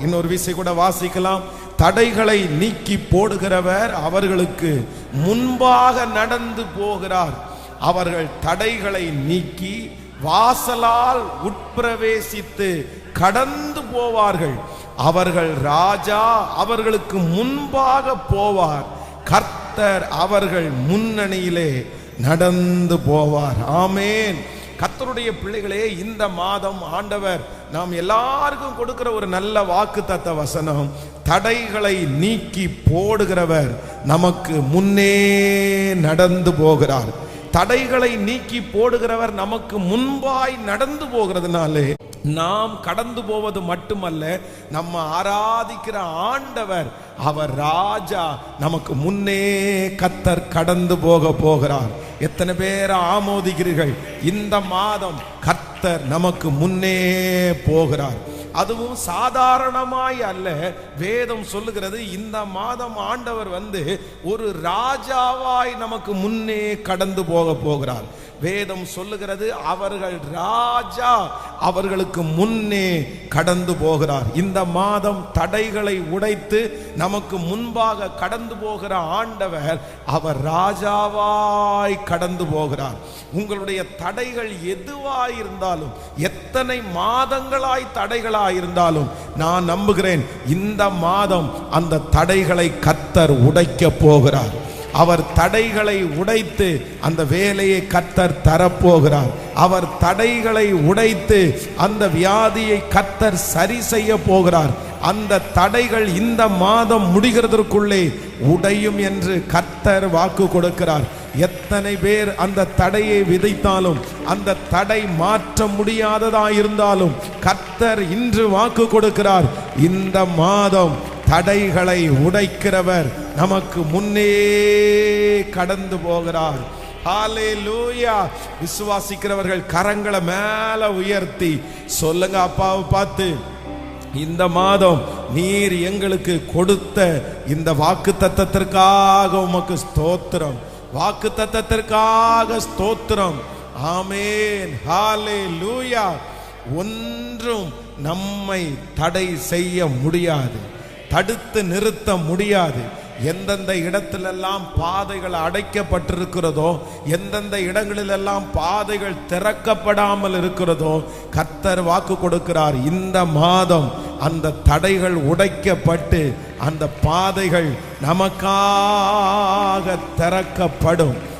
இன்னொரு விசை கூட வாசிக்கலாம். தடைகளை நீக்கி போடுகிறவர் அவர்களுக்கு முன்பாக நடந்து போகிறார். அவர்கள் தடைகளை நீக்கி வாசலால் உட்பிரவேசித்து கடந்து போவார்கள். அவர்கள் ராஜா அவர்களுக்கு முன்பாக போவார். கர்த்தர் அவர்கள் முன்னணியிலே நடந்து போவார். ஆமேன். கர்த்தருடைய பிள்ளைகளே இந்த மாதம் ஆண்டவர் நாம் எல்லாருக்கும் கொடுக்கிற ஒரு நல்ல வாக்கு தத்த வசனம் தடைகளை நீக்கி போடுகிறவர் நமக்கு முன்னே நடந்து போகிறார். தடைகளை நீக்கி போடுகிறவர் நமக்கு முன்பாய் நடந்து போகிறதுனாலே நாம் கடந்து போவது மட்டுமல்ல நம்ம ஆராதிக்கிற ஆண்டவர் அவர் ராஜா நமக்கு முன்னே கத்தர் கடந்து போக போகிறார். எத்தனை பேர் ஆமோதிக்கிறீர்கள்? இந்த மாதம் கர்த்தர் நமக்கு முன்னே போகிறார். அதுவும் சாதாரணமாய் அல்ல. வேதம் சொல்லுகிறது இந்த மாதம் ஆண்டவர் வந்து ஒரு ராஜாவாய் நமக்கு முன்னே கடந்து போக போகிறார். வேதம் சொல்லுகிறது அவர்கள் ராஜா அவர்களுக்கு முன்னே கடந்து போகிறார். இந்த மாதம் தடைகளை உடைத்து நமக்கு முன்பாக கடந்து போகிற ஆண்டவர் அவர் ராஜாவாய் கடந்து போகிறார். உங்களுடைய தடைகள் எதுவாய் இருந்தாலும் எத்தனை மாதங்களாய் தடைகளாய் இருந்தாலும் நான் நம்புகிறேன் இந்த மாதம் அந்த தடைகளை கத்தர் உடைக்க போகிறார். அவர் தடைகளை உடைத்து அந்த வேலையை கத்தர் தரப்போகிறார். அவர் தடைகளை உடைத்து அந்த வியாதியை கத்தர் சரி செய்ய போகிறார். அந்த தடைகள் இந்த மாதம் முடிகிறதற்குள்ளே உடையும் என்று கத்தர் வாக்கு கொடுக்கிறார். எத்தனை பேர் அந்த தடையை விதைத்தாலும் அந்த தடை மாற்ற முடியாததாக இருந்தாலும் கத்தர் இன்று வாக்கு கொடுக்கிறார். இந்த மாதம் தடைகளை உடைக்கிறவர் நமக்கு முன்னே கடந்து போகிறார். ஹalleluya. விசுவாசிக்கிறவர்கள் கரங்களை மேல உயர்த்தி சொல்லுங்க அப்பாவை பார்த்து இந்த மாதம் நீர் எங்களுக்கு கொடுத்த இந்த வாக்கு தத்தத்திற்காக உமக்கு ஸ்தோத்திரம். வாக்கு தத்தத்திற்காக ஸ்தோத்திரம். ஆமேன். லூயா ஒன்றும் நம்மை தடை செய்ய முடியாது. தடுத்து நிறுத்த முடியாது. எந்தெந்த இடத்திலெல்லாம் பாதைகள் அடைக்கப்பட்டிருக்கிறதோ எந்தெந்த இடங்களிலெல்லாம் பாதைகள் திறக்கப்படாமல் இருக்கிறதோ கத்தர் வாக்கு கொடுக்கிறார். இந்த மாதம் அந்த தடைகள் உடைக்கப்பட்டு அந்த பாதைகள் நமக்காக திறக்கப்படும்.